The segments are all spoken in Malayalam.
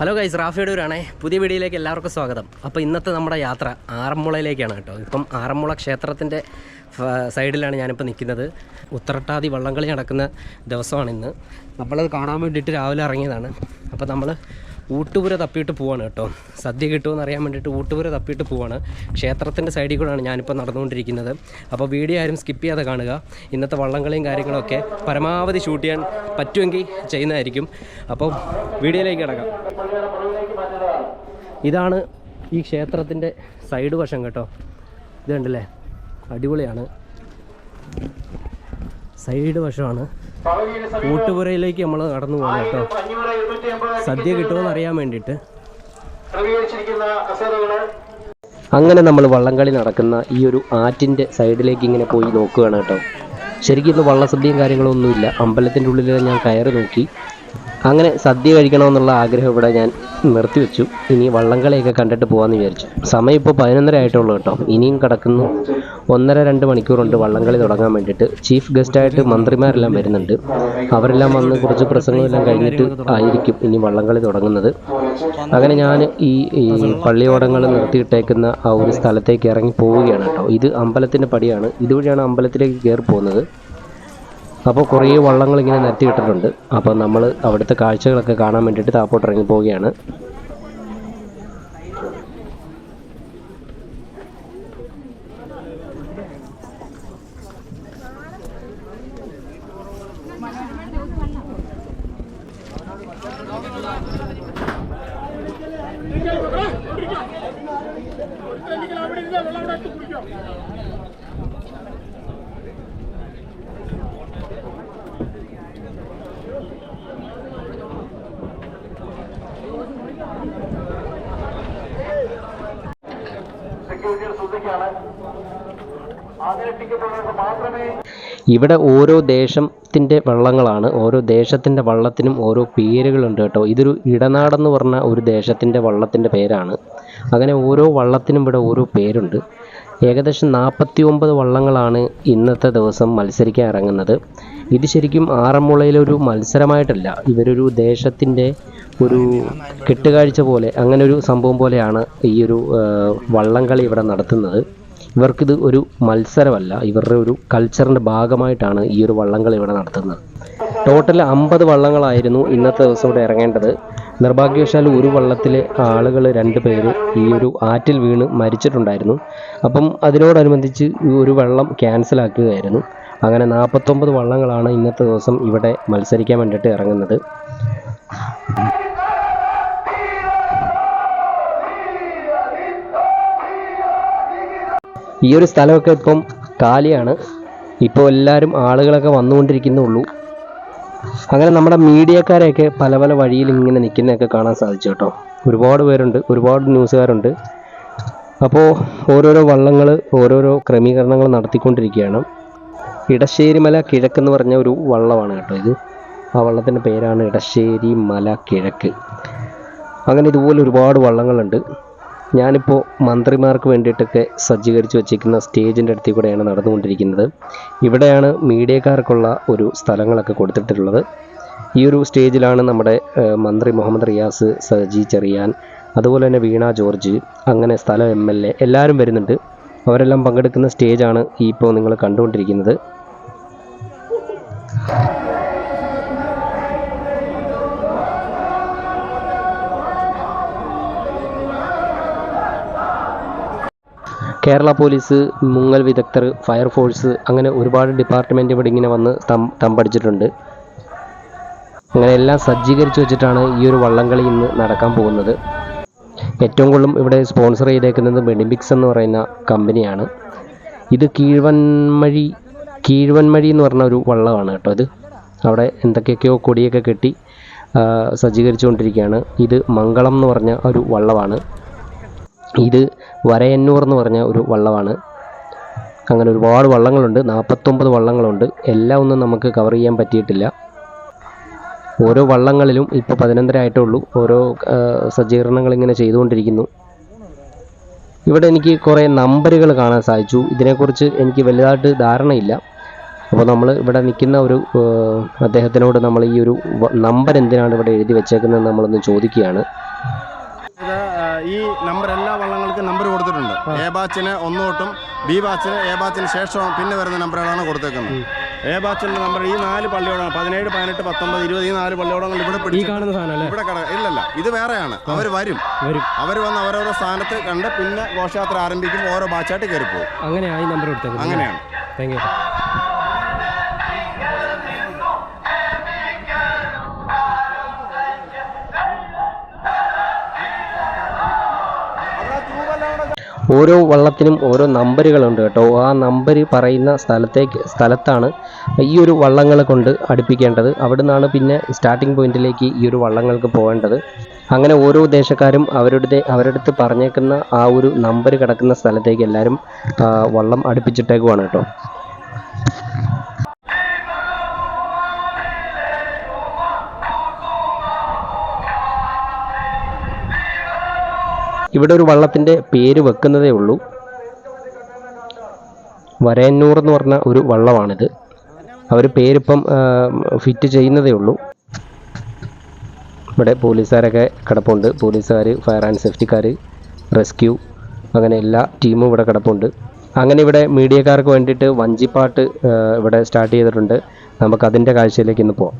ഹലോ ഗൈസ് റാഫി അടൂരാണേ പുതിയ വീഡിയോയിലേക്ക് എല്ലാവർക്കും സ്വാഗതം. അപ്പോൾ ഇന്നത്തെ നമ്മുടെ യാത്ര ആറന്മുളയിലേക്കാണ് കേട്ടോ. ഇപ്പം ആറന്മുള ക്ഷേത്രത്തിന്റെ സൈഡിലാണ് ഞാനിപ്പോൾ നിൽക്കുന്നത്. ഉത്രട്ടാതി വള്ളംകളി നടക്കുന്ന ദിവസമാണ് ഇന്ന്. നമ്മളത് കാണാൻ വേണ്ടിയിട്ട് രാവിലെ ഇറങ്ങിയതാണ്. അപ്പോൾ നമ്മൾ ഊട്ടുപുര തപ്പിയിട്ട് പോവാണ് കേട്ടോ. സദ്യ കിട്ടുമെന്ന് അറിയാൻ വേണ്ടിയിട്ട് ഊട്ടുപുര തപ്പിയിട്ട് പോവാണ്. ക്ഷേത്രത്തിന്റെ സൈഡിൽ കൂടെയാണ് ഞാനിപ്പോൾ നടന്നുകൊണ്ടിരിക്കുന്നത്. അപ്പോൾ വീഡിയോ ആരും സ്കിപ്പ് ചെയ്യാതെ കാണുക. ഇന്നത്തെ വള്ളംകളിയും കാര്യങ്ങളൊക്കെ പരമാവധി ഷൂട്ട് ചെയ്യാൻ പറ്റുമെങ്കിൽ ചെയ്യുന്നതായിരിക്കും. അപ്പോൾ വീഡിയോയിലേക്ക് കിടക്കാം. ഇതാണ് ഈ ക്ഷേത്രത്തിന്റെ സൈഡ് വശം കേട്ടോ. ഇത് കണ്ടില്ലേ? അടിപൊളിയാണ്. സൈഡ് വശമാണ് ഊട്ടുപുരയിലേക്ക് നമ്മൾ നടന്നു പോകണം കേട്ടോ. സദ്യ കിട്ടുമെന്ന് അറിയാൻ വേണ്ടിയിട്ട്. അങ്ങനെ നമ്മൾ വള്ളംകളി നടക്കുന്ന ഈ ഒരു ആറ്റിന്റെ സൈഡിലേക്ക് ഇങ്ങനെ പോയി നോക്കുകയാണ് കേട്ടോ. ശരിക്കും ഇന്ന് വള്ളസദ്യയും കാര്യങ്ങളൊന്നുമില്ല. അമ്പലത്തിന്റെ ഉള്ളിൽ ഞാൻ കയറി നോക്കി. അങ്ങനെ സദ്യ കഴിക്കണമെന്നുള്ള ആഗ്രഹം ഇവിടെ ഞാൻ നിർത്തിവെച്ചു. ഇനി വള്ളംകളിയൊക്കെ കണ്ടിട്ട് പോകാമെന്ന് വിചാരിച്ചു. സമയം ഇപ്പോൾ പതിനൊന്നര ആയിട്ടുള്ളൂ കേട്ടോ. ഇനിയും കിടക്കുന്നു. ഒന്നര രണ്ട് മണിക്കൂറുണ്ട് വള്ളംകളി തുടങ്ങാൻ വേണ്ടിയിട്ട്. ചീഫ് ഗസ്റ്റായിട്ട് മന്ത്രിമാരെല്ലാം വരുന്നുണ്ട്. അവരെല്ലാം വന്ന് കുറച്ച് പ്രസംഗമെല്ലാം കഴിഞ്ഞിട്ട് ആയിരിക്കും ഇനി വള്ളംകളി തുടങ്ങുന്നത്. അങ്ങനെ ഞാൻ ഈ പള്ളിയോടങ്ങൾ നിർത്തിയിട്ടേക്കുന്ന ആ ഒരു സ്ഥലത്തേക്ക് ഇറങ്ങി പോവുകയാണ് കേട്ടോ. ഇത് അമ്പലത്തിന്റെ പടിയാണ്. ഇതുവഴിയാണ് അമ്പലത്തിലേക്ക് കയറി പോകുന്നത് അപ്പോൾ കുറേ വള്ളങ്ങൾ ഇങ്ങനെ നിരത്തിയിട്ടിട്ടുണ്ട് അപ്പോൾ നമ്മൾ അവിടുത്തെ കാഴ്ചകളൊക്കെ കാണാൻ വേണ്ടിയിട്ട് താപ്പോട്ട് ഇറങ്ങി പോവുകയാണ്. സെക്യൂരിറ്റി ഇവിടെ ഓരോ ദേശത്തിന്റെ വള്ളങ്ങളാണ് ഓരോ ദേശത്തിന്റെ വള്ളത്തിനും ഓരോ പേരുകളുണ്ട് കേട്ടോ. ഇതൊരു ഇടനാടെന്ന് പറഞ്ഞ ഒരു ദേശത്തിന്റെ വള്ളത്തിന്റെ പേരാണ്. അങ്ങനെ ഓരോ വള്ളത്തിനും ഇവിടെ ഓരോ പേരുണ്ട്. ഏകദേശം നാൽപ്പത്തി ഒമ്പത് വള്ളങ്ങളാണ് ഇന്നത്തെ ദിവസം മത്സരിക്കാൻ ഇറങ്ങുന്നത്. ഇത് ശരിക്കും ആറന്മുളയിലൊരു മത്സരമായിട്ടല്ല ഇവരൊരു ദേശത്തിന്റെ ഒരു കെട്ടുകാഴ്ച പോലെ അങ്ങനെ ഒരു സംഭവം പോലെയാണ് ഈ ഒരു വള്ളംകളി ഇവിടെ നടത്തുന്നത്. ഇവർക്കിത് ഒരു മത്സരമല്ല ഇവരുടെ ഒരു കൾച്ചറിന്റെ ഭാഗമായിട്ടാണ് ഈ ഒരു വള്ളങ്ങൾ ഇവിടെ നടത്തുന്നത്. ടോട്ടൽ അമ്പത് വള്ളങ്ങളായിരുന്നു ഇന്നത്തെ ദിവസം ഇവിടെ ഇറങ്ങേണ്ടത്. നിർഭാഗ്യവശാൽ ഒരു വള്ളത്തിലെ ആളുകൾ രണ്ട് പേര് ഈ ഒരു ആറ്റിൽ വീണ് മരിച്ചിട്ടുണ്ടായിരുന്നു. അപ്പം അതിനോടനുബന്ധിച്ച് ഒരു വെള്ളം ക്യാൻസലാക്കുകയായിരുന്നു അങ്ങനെ നാൽപ്പത്തൊമ്പത് വള്ളങ്ങളാണ് ഇന്നത്തെ ദിവസം ഇവിടെ മത്സരിക്കാൻ വേണ്ടിയിട്ട് ഇറങ്ങുന്നത്. ഈ ഒരു സ്ഥലമൊക്കെ ഇപ്പം കാലിയാണ്. ഇപ്പോൾ എല്ലാവരും ആളുകളൊക്കെ വന്നുകൊണ്ടിരിക്കുന്നുള്ളൂ. അങ്ങനെ നമ്മുടെ മീഡിയക്കാരെയൊക്കെ പല പല വഴിയിൽ ഇങ്ങനെ നിൽക്കുന്നതൊക്കെ കാണാൻ സാധിച്ചു കേട്ടോ. ഒരുപാട് പേരുണ്ട് ഒരുപാട് ന്യൂസുകാരുണ്ട്. അപ്പോൾ ഓരോരോ വള്ളങ്ങൾ ഓരോരോ ക്രമീകരണങ്ങൾ നടത്തിക്കൊണ്ടിരിക്കുകയാണ്. ഇടശ്ശേരി മല കിഴക്കെന്ന് പറഞ്ഞ ഒരു വള്ളമാണ് കേട്ടോ ഇത്. ആ വള്ളത്തിന്റെ പേരാണ് ഇടശ്ശേരി മല കിഴക്ക്. അങ്ങനെ ഇതുപോലെ ഒരുപാട് വള്ളങ്ങളുണ്ട്. ഞാനിപ്പോൾ മന്ത്രിമാർക്ക് വേണ്ടിയിട്ടൊക്കെ സജ്ജീകരിച്ച് വെച്ചിരിക്കുന്ന സ്റ്റേജിന്റെ അടുത്ത് കൂടെയാണ് നടന്നുകൊണ്ടിരിക്കുന്നത്. ഇവിടെയാണ് മീഡിയക്കാർക്കുള്ള ഒരു സ്ഥലങ്ങളൊക്കെ കൊടുത്തിട്ടുള്ളത്. ഈ ഒരു സ്റ്റേജിലാണ് നമ്മുടെ മന്ത്രി മുഹമ്മദ് റിയാസ് സജി ചെറിയാൻ അതുപോലെ തന്നെ വീണ ജോർജ് അങ്ങനെ സ്ഥലം എം എൽ എ എല്ലാവരും വരുന്നുണ്ട്. അവരെല്ലാം പങ്കെടുക്കുന്ന സ്റ്റേജാണ് ഇപ്പോൾ നിങ്ങൾ കണ്ടുകൊണ്ടിരിക്കുന്നത്. കേരള പോലീസ് മുങ്ങൽ വിദഗ്ധർ ഫയർഫോഴ്സ് അങ്ങനെ ഒരുപാട് ഡിപ്പാർട്ട്മെന്റ് ഇവിടെ ഇങ്ങനെ വന്ന് തമ്പടിച്ചിട്ടുണ്ട്. അങ്ങനെ എല്ലാം സജ്ജീകരിച്ച് വെച്ചിട്ടാണ് ഈ ഒരു വള്ളംകളി ഇന്ന് നടക്കാൻ പോകുന്നത്. ഏറ്റവും കൂടുതലും ഇവിടെ സ്പോൺസർ ചെയ്തേക്കുന്നത് ബെഡിമിക്സ് എന്ന് പറയുന്ന കമ്പനിയാണ്. ഇത് കീഴ്വൻമഴി കീഴ്വൻമഴി എന്ന് പറഞ്ഞ ഒരു വള്ളമാണ് കേട്ടോ ഇത്. അവിടെ എന്തൊക്കെയൊക്കെയോ കൊടിയൊക്കെ കെട്ടി സജ്ജീകരിച്ചുകൊണ്ടിരിക്കുകയാണ്. ഇത് മംഗളം എന്ന് പറഞ്ഞ ഒരു വള്ളമാണ്. ഇത് വരയന്നൂർ എന്ന് പറഞ്ഞ ഒരു വള്ളമാണ്. അങ്ങനെ ഒരുപാട് വള്ളങ്ങളുണ്ട്. നാൽപ്പത്തൊമ്പത് വള്ളങ്ങളുണ്ട്. എല്ലാം ഒന്നും നമുക്ക് കവർ ചെയ്യാൻ പറ്റിയിട്ടില്ല. ഓരോ വള്ളങ്ങളിലും ഇപ്പോൾ പതിനൊന്നര ആയിട്ടേ ഉള്ളൂ ഓരോ സജ്ജീകരണങ്ങൾ ഇങ്ങനെ ചെയ്തുകൊണ്ടിരിക്കുന്നു. ഇവിടെ എനിക്ക് കുറേ നമ്പറുകൾ കാണാൻ സാധിച്ചു. ഇതിനെക്കുറിച്ച് എനിക്ക് വലുതായിട്ട് ധാരണയില്ല. അപ്പോൾ നമ്മൾ ഇവിടെ നിൽക്കുന്ന ഒരു അദ്ദേഹത്തിനോട് നമ്മൾ ഈ ഒരു നമ്പർ എന്തിനാണ് ഇവിടെ എഴുതി വെച്ചേക്കുന്നത് നമ്മളൊന്ന് ചോദിക്കുകയാണ്. ഈ നമ്പർ എല്ലാ വള്ളങ്ങൾക്കും നമ്പർ കൊടുത്തിട്ടുണ്ട്. എ ബാച്ചിന് ഒന്ന് തൊട്ടും ബി ബാച്ചിന് എ ബാച്ചിന് ശേഷം പിന്നെ വരുന്ന നമ്പറുകളാണ് കൊടുത്തേക്കുന്നത്. എ ബാച്ചിന്റെ നമ്പർ ഈ നാല് പള്ളിയോടാണ് പതിനേഴ് പതിനെട്ട് പത്തൊമ്പത് ഇരുപത് ഈ നാല് പള്ളിയോടങ്ങൾ ഇവിടെ ഇവിടെ കട ഇല്ലല്ല ഇത് വേറെയാണ്. അവർ വരും. അവർ വന്ന് അവരോരോ സ്ഥാനത്ത് കണ്ട് പിന്നെ ഘോഷയാത്ര ആരംഭിക്കുമ്പോൾ ഓരോ ബാച്ചായിട്ട് കയറി പോകും അങ്ങനെയാണ് ഈ നമ്പർ അങ്ങനെയാണ്. താങ്ക് യു ഓരോ വള്ളത്തിനും ഓരോ നമ്പറുകളുണ്ട് കേട്ടോ. ആ നമ്പർ പറയുന്ന സ്ഥലത്തേക്ക് സ്ഥലത്താണ് ഈ ഒരു വള്ളങ്ങളെ കൊണ്ട് അടുപ്പിക്കേണ്ടത്. അവിടെ നിന്നാണ് പിന്നെ സ്റ്റാർട്ടിംഗ് പോയിന്റിലേക്ക് ഈ ഒരു വള്ളങ്ങൾക്ക് പോകേണ്ടത്. അങ്ങനെ ഓരോ ദേശക്കാരും അവരുടെ അവരുടെ അടുത്ത് പറഞ്ഞേക്കുന്ന ആ ഒരു നമ്പർ കിടക്കുന്ന സ്ഥലത്തേക്ക് എല്ലാവരും വള്ളം അടുപ്പിച്ചിട്ടേക്കുവാണ് കേട്ടോ. ഇവിടെ ഒരു വള്ളത്തിന്റെ പേര് വെക്കുന്നതേ ഉള്ളൂ. വരയന്നൂർ എന്ന് പറഞ്ഞ ഒരു വള്ളമാണിത്. അവർ പേരിപ്പം ഫിറ്റ് ചെയ്യുന്നതേ ഉള്ളൂ. ഇവിടെ പോലീസുകാരൊക്കെ കിടപ്പുണ്ട്. പോലീസുകാർ ഫയർ ആൻഡ് സേഫ്റ്റിക്കാർ റെസ്ക്യൂ അങ്ങനെ എല്ലാ ടീമും ഇവിടെ കിടപ്പുണ്ട്. അങ്ങനെ ഇവിടെ മീഡിയക്കാർക്ക് വേണ്ടിയിട്ട് വഞ്ചിപ്പാട്ട് ഇവിടെ സ്റ്റാർട്ട് ചെയ്തിട്ടുണ്ട്. നമുക്ക് അതിന്റെ കാഴ്ചയിലേക്ക് ഇന്ന് പോവാം.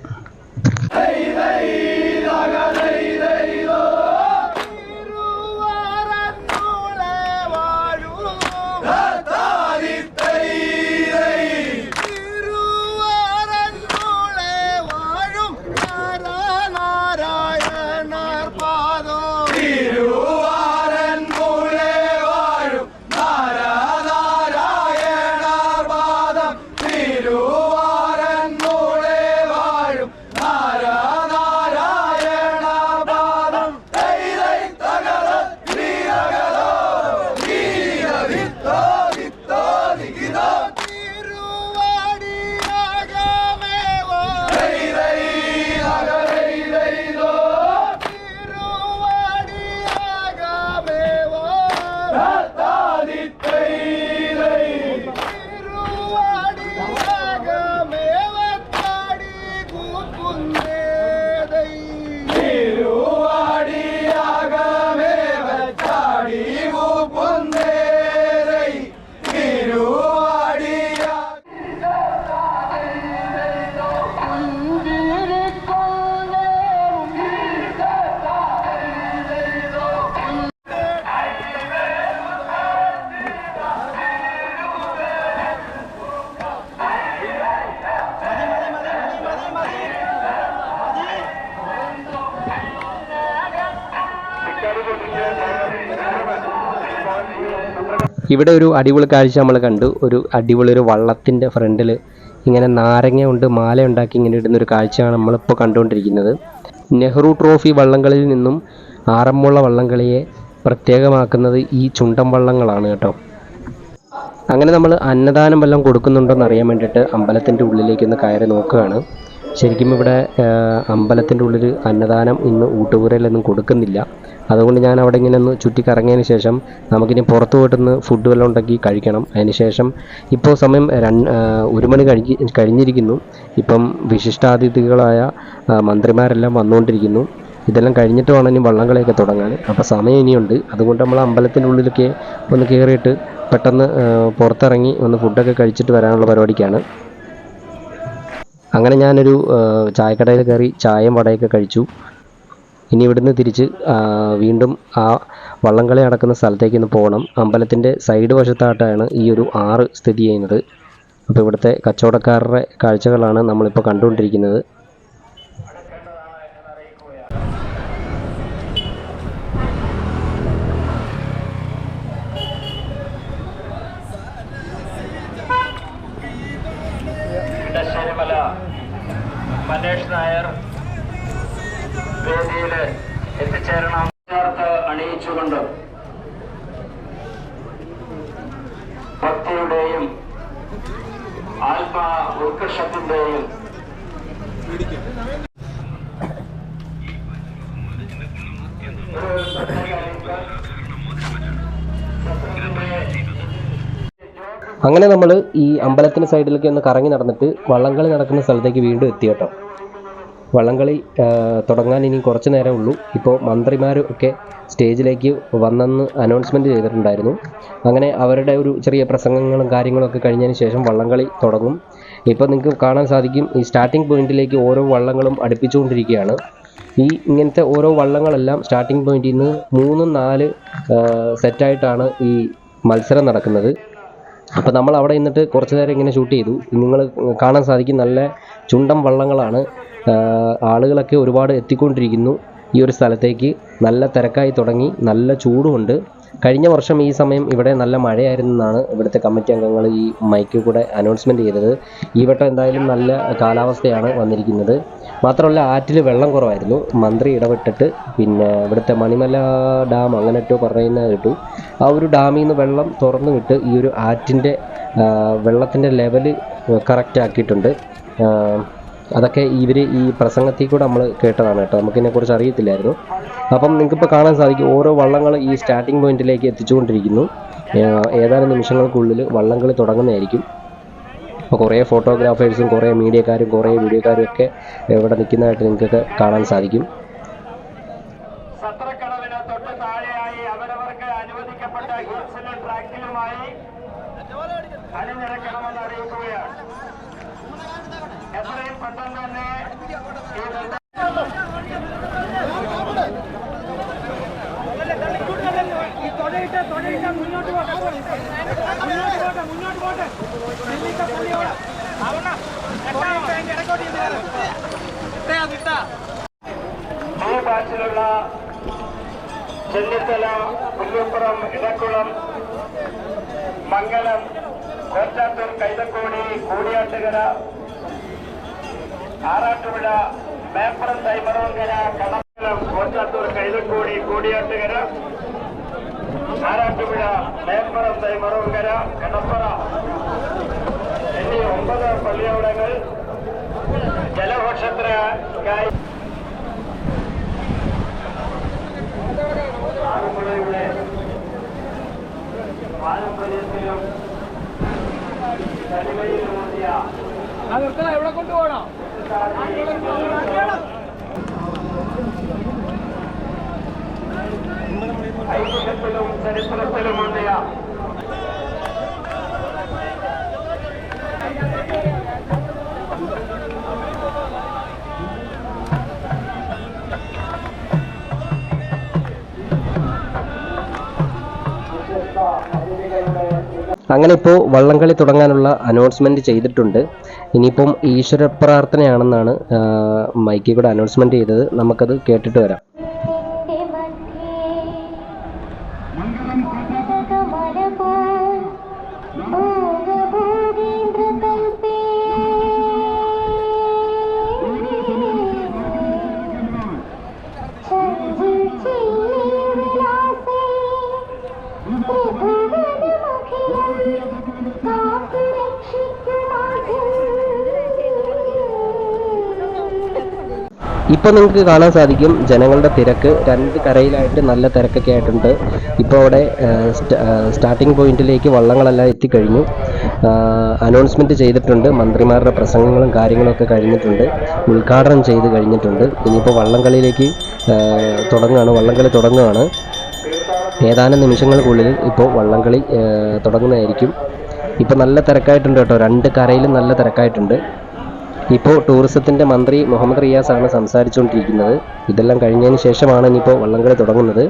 ഇവിടെ ഒരു അടിപൊളി കാഴ്ച നമ്മൾ കണ്ടു. ഒരു അടിപൊളി ഒരു വള്ളത്തിന്റെ ഫ്രണ്ടിൽ ഇങ്ങനെ നാരങ്ങ കൊണ്ട് മാല ഉണ്ടാക്കി ഇങ്ങനെ ഇടുന്ന ഒരു കാഴ്ചയാണ് നമ്മളിപ്പോൾ കണ്ടുകൊണ്ടിരിക്കുന്നത്. നെഹ്റു ട്രോഫി വള്ളംകളിയിൽ നിന്നും ആറന്മുള വള്ളംകളിയെ പ്രത്യേകമാക്കുന്നത് ഈ ചുണ്ടൻ വള്ളങ്ങളാണ് കേട്ടോ. അങ്ങനെ നമ്മൾ അന്നദാനം വല്ലതും കൊടുക്കുന്നുണ്ടോ അറിയാൻ വേണ്ടിയിട്ട് അമ്പലത്തിന്റെ ഉള്ളിലേക്ക് ഒന്ന് കയറി നോക്കുകയാണ്. ശരിക്കും ഇവിടെ അമ്പലത്തിന്റെ ഉള്ളിൽ അന്നദാനം ഇന്ന് ഊട്ടുപുരയിലൊന്നും കൊടുക്കുന്നില്ല. അതുകൊണ്ട് ഞാൻ അവിടെ ഇങ്ങനെ ഒന്ന് ചുറ്റി കറങ്ങിയതിന് ശേഷം നമുക്കിനി പുറത്തു പോയിട്ടൊന്ന് ഫുഡ് വല്ലതും ഉണ്ടാക്കി കഴിക്കണം. അതിന് ശേഷം ഇപ്പോൾ സമയം രണ്ട് ഒരു മണി കഴിഞ്ഞ് കഴിഞ്ഞിരിക്കുന്നു. ഇപ്പം വിശിഷ്ടാതിഥികളായ മന്ത്രിമാരെല്ലാം വന്നുകൊണ്ടിരിക്കുന്നു. ഇതെല്ലാം കഴിഞ്ഞിട്ട് വേണം ഇനി വള്ളംകളിയൊക്കെ തുടങ്ങാൻ. അപ്പോൾ സമയം ഇനിയുണ്ട്. അതുകൊണ്ട് നമ്മൾ അമ്പലത്തിന്റെ ഉള്ളിലൊക്കെ ഒന്ന് കയറിയിട്ട് പെട്ടെന്ന് പുറത്തിറങ്ങി ഒന്ന് ഫുഡൊക്കെ കഴിച്ചിട്ട് വരാനുള്ള പരിപാടിക്കാണ്. അങ്ങനെ ഞാനൊരു ചായക്കടയിൽ കയറി ചായയും വടയൊക്കെ കഴിച്ചു. ഇനി ഇവിടുന്ന് തിരിച്ച് വീണ്ടും ആ വള്ളംകളി നടക്കുന്ന സ്ഥലത്തേക്ക് ഒന്ന് പോകണം. അമ്പലത്തിന്റെ സൈഡ് വശത്തായിട്ടാണ് ഈ ഒരു ആറ് സ്ഥിതി ചെയ്യുന്നത്. അപ്പോൾ ഇവിടുത്തെ കച്ചവടക്കാരുടെ കാഴ്ചകളാണ് നമ്മളിപ്പോൾ കണ്ടുകൊണ്ടിരിക്കുന്നത്. മനേഷ് നായർ വേദിയിൽ എത്തിച്ചേരണം. അണിയിച്ചുകൊണ്ട് ഭക്തിയുടെയും ആത്മാ ഉത്കർഷത്തിന്റെയും അങ്ങനെ നമ്മൾ ഈ അമ്പലത്തിന് സൈഡിലേക്ക് ഒന്ന് കറങ്ങി നടന്നിട്ട് വള്ളംകളി നടക്കുന്ന സ്ഥലത്തേക്ക് വീണ്ടും എത്തി കേട്ടോ. വള്ളംകളി തുടങ്ങാൻ ഇനി കുറച്ച് നേരം ഉള്ളൂ. ഇപ്പോൾ മന്ത്രിമാരും ഒക്കെ സ്റ്റേജിലേക്ക് വന്നെന്ന് അനൗൺസ്മെന്റ് ചെയ്തിട്ടുണ്ടായിരുന്നു. അങ്ങനെ അവരുടെ ഒരു ചെറിയ പ്രസംഗങ്ങളും കാര്യങ്ങളൊക്കെ കഴിഞ്ഞതിന് ശേഷം വള്ളംകളി തുടങ്ങും. ഇപ്പോൾ നിങ്ങൾക്ക് കാണാൻ സാധിക്കും ഈ സ്റ്റാർട്ടിംഗ് പോയിന്റിലേക്ക് ഓരോ വള്ളങ്ങളും അടുപ്പിച്ചുകൊണ്ടിരിക്കുകയാണ്. ഈ ഇങ്ങനത്തെ ഓരോ വള്ളങ്ങളെല്ലാം സ്റ്റാർട്ടിംഗ് പോയിന്റിൽ നിന്ന് മൂന്നും നാല് സെറ്റായിട്ടാണ് ഈ മത്സരം നടക്കുന്നത്. അപ്പോൾ നമ്മൾ അവിടെ നിന്നിട്ട് കുറച്ച് നേരം ഇങ്ങനെ ഷൂട്ട് ചെയ്തു. നിങ്ങൾ കാണാൻ സാധിക്കും നല്ല ചുണ്ടം വള്ളങ്ങളാണ്. ആളുകളൊക്കെ ഒരുപാട് എത്തിക്കൊണ്ടിരിക്കുന്നു ഈ ഒരു സ്ഥലത്തേക്ക്. നല്ല തിരക്കായി തുടങ്ങി. നല്ല ചൂടുമുണ്ട്. കഴിഞ്ഞ വർഷം ഈ സമയം ഇവിടെ നല്ല മഴയായിരുന്നു എന്നാണ് ഇവിടുത്തെ കമ്മിറ്റി അംഗങ്ങൾ ഈ മൈക്കിൽ കൂടെ അനൗൺസ്മെന്റ് ചെയ്തത്. ഈ വട്ടം എന്തായാലും നല്ല കാലാവസ്ഥയാണ് വന്നിരിക്കുന്നത്. മാത്രമല്ല ആറ്റിൽ വെള്ളം കുറവായിരുന്നു. മന്ത്രി ഇടപെട്ടിട്ട് പിന്നെ ഇവിടുത്തെ മണിമല ഡാം അങ്ങനെയൊക്കെ പറയുന്ന കേട്ടു. ആ ഒരു ഡാമിൽ നിന്ന് വെള്ളം തുറന്നു വിട്ട് ഈ ഒരു ആറ്റിന്റെ വെള്ളത്തിന്റെ ലെവൽ കറക്റ്റ് ആക്കിയിട്ടുണ്ട്. അതൊക്കെ ഇവർ ഈ പ്രസംഗത്തിൽ കൂടെ നമ്മൾ കേട്ടതാണ് കേട്ടോ. നമുക്കിതിനെക്കുറിച്ച് അറിയത്തില്ലായിരുന്നു. അപ്പം നിങ്ങൾക്കിപ്പോൾ കാണാൻ സാധിക്കും ഓരോ വള്ളങ്ങൾ ഈ സ്റ്റാർട്ടിംഗ് പോയിന്റിലേക്ക് എത്തിച്ചുകൊണ്ടിരിക്കുന്നു. ഏതാനും നിമിഷങ്ങൾക്കുള്ളിൽ വള്ളംകളി തുടങ്ങുന്നതായിരിക്കും. അപ്പോൾ കുറേ ഫോട്ടോഗ്രാഫേഴ്സും കുറേ മീഡിയക്കാരും കുറേ വീഡിയോക്കാരും ഒക്കെ ഇവിടെ നിൽക്കുന്നതായിട്ട് നിങ്ങൾക്കൊക്കെ കാണാൻ സാധിക്കും. ആറാട്ടുപുഴ മേപ്പുറം തൈമറവങ്കര കടമ്പലം കോറ്റാത്തൂർ കൈതക്കോടി കൂടിയാട്ടുകര. ആറാട്ടുപുഴ മേപ്പുറം തൈമറവങ്കര കടപ്പറ എന്നീ ഒമ്പത് പള്ളിയവിടങ്ങൾ. ജലഘോഷത്തിനായി ആലപ്പുഴയുടെ അത് നിർത്തണം എവിടെ കൊണ്ടുപോകണം. ചരിത്രത്തിലുമൂന്നിയ അങ്ങനെ ഇപ്പോൾ വള്ളംകളി തുടങ്ങാനുള്ള അനൗൺസ്മെന്റ് ചെയ്തിട്ടുണ്ട്. ഇനിയിപ്പം ഈശ്വര പ്രാർത്ഥനയാണെന്നാണ് മൈക്കിൽ കൂടെ അനൗൺസ്മെന്റ് ചെയ്തത്. നമുക്കത് കേട്ടിട്ട് വരാം. ഇപ്പോൾ നിങ്ങൾക്ക് കാണാൻ സാധിക്കും ജനങ്ങളുടെ തിരക്ക്. രണ്ട് കരയിലായിട്ട് നല്ല തിരക്കൊക്കെ ആയിട്ടുണ്ട്. ഇപ്പോൾ അവിടെ സ്റ്റാർട്ടിംഗ് പോയിന്റിലേക്ക് വള്ളങ്ങളെല്ലാം എത്തിക്കഴിഞ്ഞു. അനൗൺസ്മെന്റ് ചെയ്തിട്ടുണ്ട്. മന്ത്രിമാരുടെ പ്രസംഗങ്ങളും കാര്യങ്ങളൊക്കെ കഴിഞ്ഞിട്ടുണ്ട്. ഉദ്ഘാടനം ചെയ്ത് കഴിഞ്ഞിട്ടുണ്ട്. ഇനിയിപ്പോൾ വള്ളംകളിയിലേക്ക് തുടങ്ങുകയാണ്. വള്ളംകളി തുടങ്ങുകയാണ്. ഏതാനും നിമിഷങ്ങൾക്കുള്ളിൽ ഇപ്പോൾ വള്ളംകളി തുടങ്ങുന്നതായിരിക്കും. ഇപ്പോൾ നല്ല തിരക്കായിട്ടുണ്ട് കേട്ടോ. രണ്ട് കരയിലും നല്ല തിരക്കായിട്ടുണ്ട്. ഇപ്പോൾ ടൂറിസത്തിന്റെ മന്ത്രി മുഹമ്മദ് റിയാസ് ആണ് സംസാരിച്ചുകൊണ്ടിരിക്കുന്നത്. ഇതെല്ലാം കഴിഞ്ഞതിന് ശേഷമാണ് ഇനിയിപ്പോൾ വള്ളംകളി തുടങ്ങുന്നത്.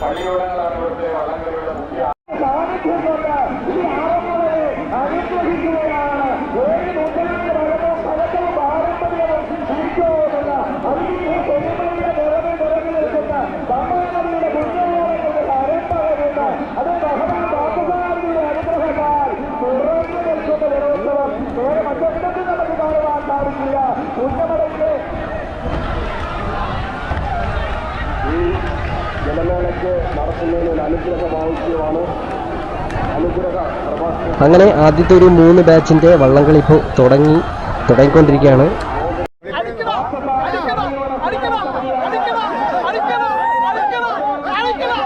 പള്ളിയോടങ്ങളാണ് ഇവിടുത്തെ വള്ളംകളിയുടെ അങ്ങനെ ആദ്യത്തെ ഒരു മൂന്ന് ബാച്ചിന്റെ വള്ളംകളി ഇപ്പോൾ തുടങ്ങി തുടങ്ങിക്കൊണ്ടിരിക്കുകയാണ് അടിക്കണം അടിക്കണം അടിക്കണം അടിക്കണം അടിക്കണം അടിക്കണം അടിക്കണം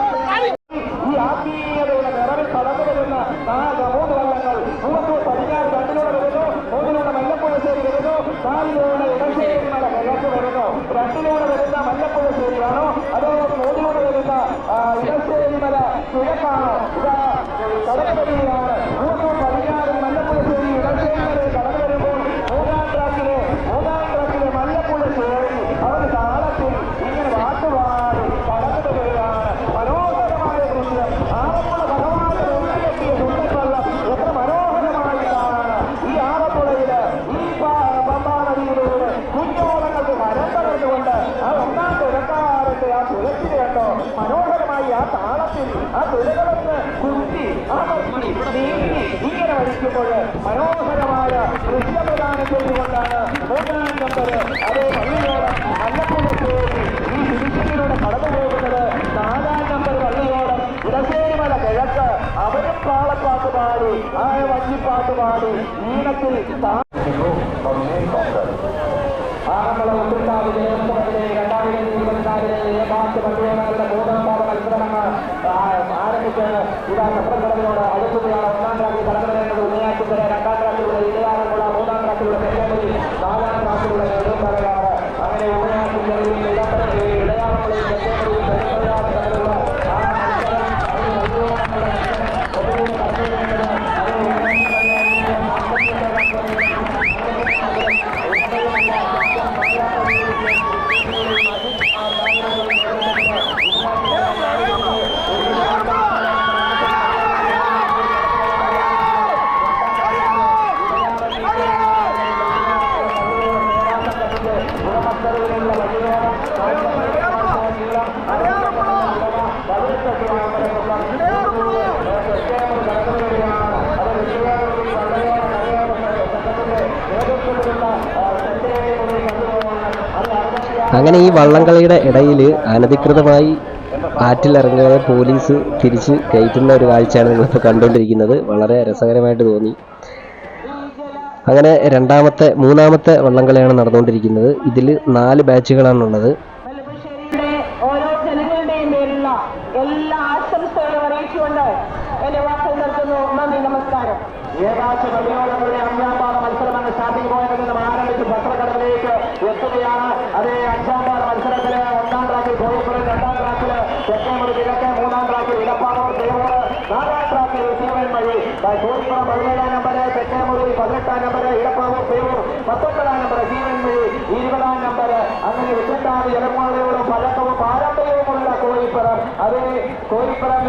ഈ ആത്മീയതയുടെ നിറവിൽ കടന്നു വരുന്ന നാല് മൂന്ന് വള്ളങ്ങൾ മൂന്ന് പടിഞ്ഞാറ് രണ്ടിലൂടെ വരുന്നു മൂന്നിലൂടെ മല്ലപ്പുഴശ്ശേരി വരുന്നു നാലിലൂടെ ഇടശ്ശേരി മല കിഴക്ക് വരുന്നു രണ്ടിലൂടെ വരുന്ന മല്ലപ്പുഴശ്ശേരിയാണോ അതോ മൂന്നിലൂടെ വരുന്ന ആ, ഇടശ്ശേരി മല കിഴക്കാണോ ഇതാ കടന്നു വരികയാണ് മൂന്ന് പടിഞ്ഞാറ് മല്ലപ്പുഴശ്ശേരി ഇടശ്ശേരി മല കടന്നു വരുമ്പോൾ മൂന്നാം ട്രാക്കിലെ മൂന്നാം ട്രാക്കിലെ മല്ലപ്പുഴശ്ശേരി അവർ താളത്തിൽ ഇങ്ങനെ പാട്ടുപാടി കടന്നു വരികയാണ് മനോഹരമായ ദൃശ്യം ആലപ്പുഴ ഭഗവാന്റെ ഉള്ളിലെത്തിയ സുന്ദരവെള്ളം എത്ര മനോഹരമായിട്ടാണ് ഈ ആലപ്പുഴയിൽ ഈ പ- പമ്പാ നദിയിലൂടെ കുഞ്ഞോളങ്ങൾക്ക് മരം തളർന്നുകൊണ്ട് ആ ഒന്നാം തുഴക്കാരന്റെ ആ തുഴച്ചിൽ കണ്ടോ മനോഹരമായി ആ താളത്തിൽ ആ തുഴകളൊന്ന് കുത്തി ആ മത്തി നീങ്ങി ഇങ്ങനെ വലിക്കുമ്പോൾ മനോഹരമായ ദൃശ്യപ്രദാനം ചെയ്തുകൊണ്ടാണ് മൂന്നാം നമ്പർ അതേ പള്ളിയോളം മല്ലപ്പുഴശ്ശേരി ഈ തിരുച്ചിലൂടെ കടന്നു പോകുന്നത് നാലാം നമ്പർ വള്ളിയോളം ഇടശ്ശേരിമല കിഴക്ക്. അവരും പാളപ്പാട്ട് പാടി ആ വഞ്ചിപ്പാട്ട് പാടി ഈണത്തിൽ ആറന്മുള ഉത്രട്ടാവിലെ ഉത്സവത്തിലെ രണ്ടായിരത്തി ഇരുപത്തിനാലിലെ ഏകാശ പള്ളിയോടങ്ങളുടെ മൂന്നാം പാത മത്സരമാണ് ആരംഭിച്ച് ഇതാ ചക്രക്കടവിനോട് അടുക്കുകയാണ് ഒന്നാം ട്രാക്കിൽ കടന്നു വരുന്നത് ഉണ്ണിയാറ്റുകര രണ്ടാം ട്രാക്കിലൂടെ ഇടയാറന്മുള മൂന്നാം ട്രാക്കിലൂടെ പെരുമ്പതി നാലാം ട്രാക്കിലൂടെ നെടുമ്പറയാണ് അങ്ങനെ ഉണ്ണിയാറ്റുകരയിൽ ഇടപ്പറയിൽ ഇടയാറന്മുളയിൽ പെരുമ്പതിയും പെരുമ്പഴാറും തമ്മിലുള്ള ആ മത്സരം അത് മുഴുവനുള്ള മത്സരം ഒടുവിൽ കടന്നു വരുന്നത് അത് അങ്ങനെ ഈ വള്ളംകളിയുടെ ഇടയിൽ അനധികൃതമായി ആറ്റിലിറങ്ങിയ പോലീസ് തിരിച്ച് കയറ്റുന്ന ഒരു കാഴ്ചയാണ് നിങ്ങളിപ്പോൾ കണ്ടുകൊണ്ടിരിക്കുന്നത്. വളരെ രസകരമായിട്ട് തോന്നി. അങ്ങനെ രണ്ടാമത്തെ മൂന്നാമത്തെ വള്ളംകളിയാണ് നടന്നുകൊണ്ടിരിക്കുന്നത്. ഇതിൽ നാല് ബാച്ചുകളാണുള്ളത്. മലപ്പുറശ്ശേരിയുടെ ഓരോ ജനങ്ങളുടെയും പോയത് എല്ലാ ആശംസകളും അറിയിച്ചുകൊണ്ട് എന്റെ വാക്കുകൾ നിർത്തുന്നു നന്ദി നമസ്കാരം ഏകാശ പള്ളിയോടങ്ങളുടെ അഞ്ചാം പാത മത്സരമാണ് സ്റ്റാർട്ടിംഗ് പോയിന്റിൽ നിന്നും ആരംഭിച്ച് പത്രക്കടവിലേക്ക് എത്തുകയാണ് അതേ അഞ്ചാം പാത മത്സരത്തിൽ ഒന്നാം ട്രാക്കിൽ കോഴിപ്പുറം രണ്ടാം ട്രാക്കിൽ തെക്കേമുറി കിഴക്ക് മൂന്നാം ട്രാക്കിൽ ഇടപ്പാടം തേവൂർ നാലാം ട്രാക്കിൽ സീവൻ വഴി കോഴിപ്പുറം പതിനേഴാം നമ്പർ തെക്കേമുറി പതിനെട്ടാം നമ്പർ ഇടപ്പാവൂർ തേവൂർ പത്തൊമ്പതാം നമ്പർ സീവൻ വഴി ഇരുപതാം നമ്പർ അങ്ങനെ വിശുദ്ധാതി ഇടപാടുകളും പഴക്കവും പാരമ്പര്യവുമുള്ള കോഴിപ്പുറം അതേ കോഴിപ്പുറം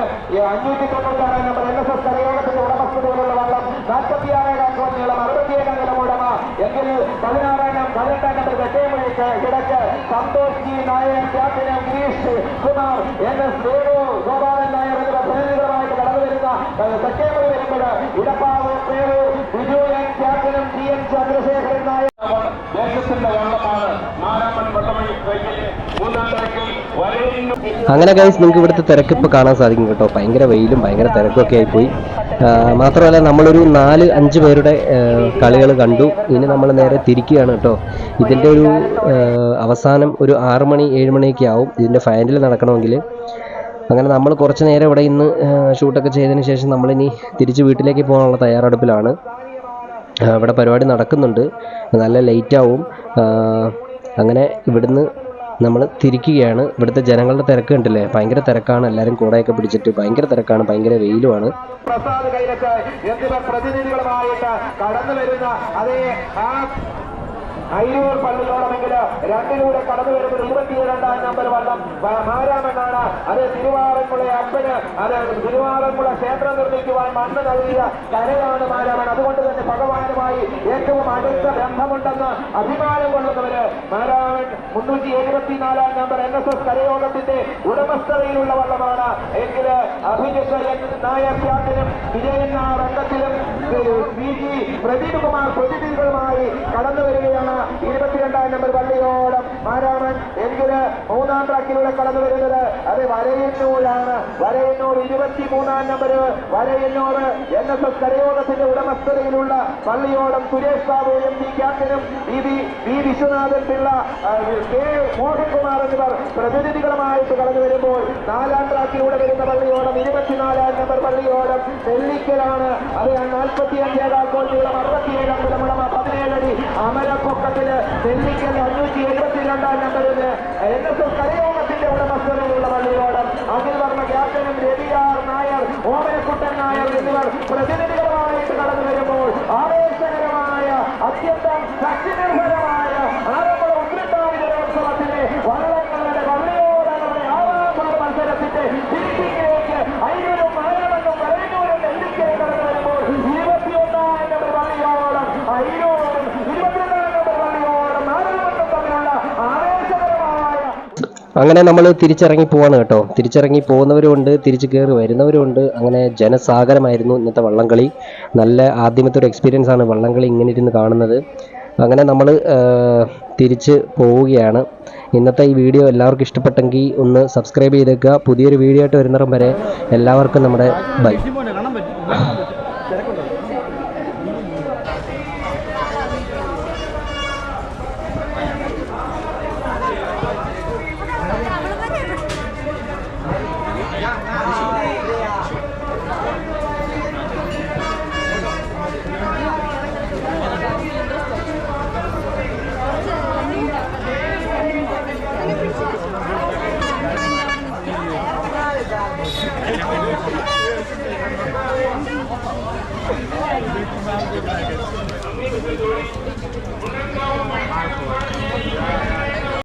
അഞ്ഞൂറ്റി തൊണ്ണൂറ്റാറാം നമ്പർ എൻ എസ് എസ് കരയോഗത്തിന്റെ ഉടമസ്ഥതയിലുള്ള വള്ളം നാൽപ്പത്തിയാറേഴാം കോൺ നീളം അറുപത്തിയേഴാം നിലം ഉടമ എങ്കിൽ പതിനാറാം പതിനെട്ടാം നമ്പർ തെക്കേമൊഴി കിടക്ക് Santhosh G Nair captain Girish Kumar N S Venu Gopalan Nair എന്നിവർ പ്രതിനിധികളുമായിട്ട് കടന്നു വരുന്ന തെക്കേമൊഴി വരുമ്പോൾ ഇടപ്പാവ് പേരൂർ ബിജു എൻ ക്യാപ്റ്റനും ടി എൻ ചന്ദ്രശേഖരൻ നായർ ദേശത്തിന്റെ വള്ളമാണ് നാലാമൻ വള്ളമണി ട്രക്കിലെ മൂന്നാം ട്രക്കിൽ വരയുന്നു അങ്ങനെ ഗൈസ് നിങ്ങൾക്ക് ഇവിടുത്തെ തിരക്ക് ഇപ്പോൾ കാണാൻ സാധിക്കും കേട്ടോ. ഭയങ്കര വെയിലും ഭയങ്കര തിരക്കൊക്കെ ആയിപ്പോയി. മാത്രമല്ല നമ്മളൊരു നാല് അഞ്ച് പേരുടെ കളികൾ കണ്ടു. ഇനി നമ്മൾ നേരെ തിരിക്കുകയാണ് കേട്ടോ. ഇതിന്റെ ഒരു അവസാനം ഒരു ആറ് മണി ഏഴ് മണിയൊക്കെ ആവും. ഇതിന്റെ ഫൈനൽ നടക്കണമെങ്കിൽ അങ്ങനെ നമ്മൾ കുറച്ച് നേരം ഇവിടെ ഇന്ന് ഷൂട്ടൊക്കെ ചെയ്തതിന് ശേഷം നമ്മളിനി തിരിച്ച് വീട്ടിലേക്ക് പോകാനുള്ള തയ്യാറെടുപ്പിലാണ്. ആ, ഇവിടെ പരിപാടി നടക്കുന്നുണ്ട്. നല്ല ലേറ്റ് ആവും. അങ്ങനെ ഇവിടുന്ന് നമ്മൾ തിരിക്കുകയാണ്. ഇവിടുത്തെ ജനങ്ങളുടെ തിരക്ക് കണ്ടില്ലേ? ഭയങ്കര തിരക്കാണ്. എല്ലാവരും കൂടെയൊക്കെ പിടിച്ചിട്ട് ഭയങ്കര തിരക്കാണ്. ഭയങ്കര വെയിലുമാണ്. പ്രസാദ് കൈലത്ത് എന്നിവർ പ്രതിനിധികളുമായിട്ട് കടന്നു വരുന്ന അതേ ആ അയ്യൂർ പള്ളിയോളമെങ്കിൽ രണ്ടിലൂടെ കടന്നു വരുന്നത് രണ്ടാം നമ്പർ വള്ളം മാരാമെന്നാണ് അത് തിരുവാറന്മുള അപ്പന് അത് തിരുവാറന്മുള ക്ഷേത്രം നിർമ്മിക്കുവാൻ മണ്ണ് നൽകിയ കരയാണ് മാരാമൻ അതുകൊണ്ട് തന്നെ ഭഗവാനുമായി ഏറ്റവും അടുത്ത ബന്ധമുണ്ടെന്ന് അഭിമാനം കൊള്ളുന്നവര് മാരാമൻ മുന്നൂറ്റി എഴുപത്തിനാലാം നമ്പർ എൻ എസ് എസ് കരയോഗത്തിന്റെ ഉടമസ്ഥതയിലുള്ള വള്ളമാണ് എങ്കിൽ അഭിജിത്ത് എൻ നായർ ക്യാപ്റ്റനും വിജയൻ ആ രംഗത്തിലും പ്രദീപ് കുമാർ പ്രതിനിധികളുമായി ഇരുപത്തിരണ്ടാം നമ്പർ പള്ളിയോടം മാരാമൻ എങ്കിൽ മൂന്നാം ട്രാക്കിലൂടെ കടന്നു വരുന്നത്. അത് വരയന്നൂരാണ്. വരയന്നൂർ ഇരുപത്തി മൂന്നാം number. Varayannoor N S S കരയോഗത്തിന്റെ ഉടമസ്ഥതയിലുള്ള പള്ളിയോടം സുരേഷ് ബാബു എം പി ക്യാപ്റ്റനും V V V Viswanathan Pillai K Mohankumar എന്നിവർ പ്രതിനിധികളുമായിട്ട് കടന്നു വരുമ്പോൾ നാലാം ട്രാക്കിലൂടെ വരുന്ന പള്ളിയോടം ഇരുപത്തിനാലാം നമ്പർ പള്ളിയോടം നെല്ലിക്കലാണ്. അത് നാൽപ്പത്തി അഞ്ചേകാൽ കോൾ അറുപത്തിയേഴാം അമ്പലമുള്ള പതിനേഴടി അമരപ്പൊക്കത്തിൽ നെല്ലിക്കൽ അഞ്ഞൂറ്റി എഴുപത്തിരണ്ടാം നമ്പറിൽ എൻ എസ് എസ് കരയോഗത്തിന്റെ ഉടമസ്ഥതയിലുള്ള പള്ളിയോടം അഖിൽ വർമ്മ ക്യാപ്റ്റനും രവിയാർ നായർ ഓമനക്കുട്ടൻ നായർ എന്നിവർ പ്രതിനിധികളുമായിട്ട് കടന്നു വരുമ്പോൾ ആവേശകരമായ അത്യന്തം ശക്തിനിർഭരമായ അങ്ങനെ നമ്മൾ തിരിച്ചിറങ്ങി പോവാണ് കേട്ടോ. തിരിച്ചിറങ്ങി പോകുന്നവരുമുണ്ട് തിരിച്ചു കയറി വരുന്നവരുമുണ്ട് അങ്ങനെ ജനസാഗരമായിരുന്നു ഇന്നത്തെ വള്ളംകളി. നല്ല ആദ്യമത്തെ ഒരു എക്സ്പീരിയൻസ് ആണ് വള്ളംകളി ഇങ്ങനെ ഇരുന്ന് കാണുന്നത്. അങ്ങനെ നമ്മൾ തിരിച്ച് പോവുകയാണ്. ഇന്നത്തെ ഈ വീഡിയോ എല്ലാവർക്കും ഇഷ്ടപ്പെട്ടെങ്കിൽ ഒന്ന് സബ്സ്ക്രൈബ് ചെയ്തേക്കുക. പുതിയൊരു വീഡിയോ ആയിട്ട് വരുന്നിടം വരെ എല്ലാവർക്കും നമ്മുടെ ബൈ.